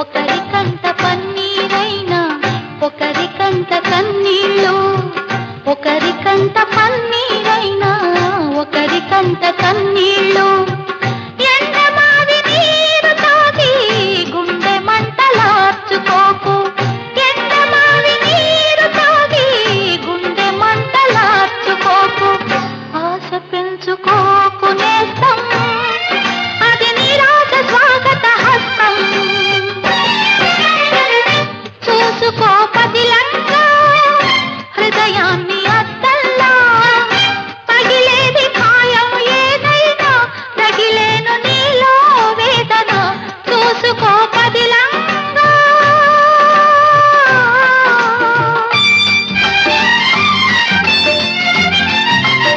ఒకరి ఒకరికంత పన్నీరైనా ఒకరి ఒకరికంత కన్నీళ్ళు ఒకరికంత పన్నీరైనా ఒకరికంత కన్నీళ్ళు. పెంచుకో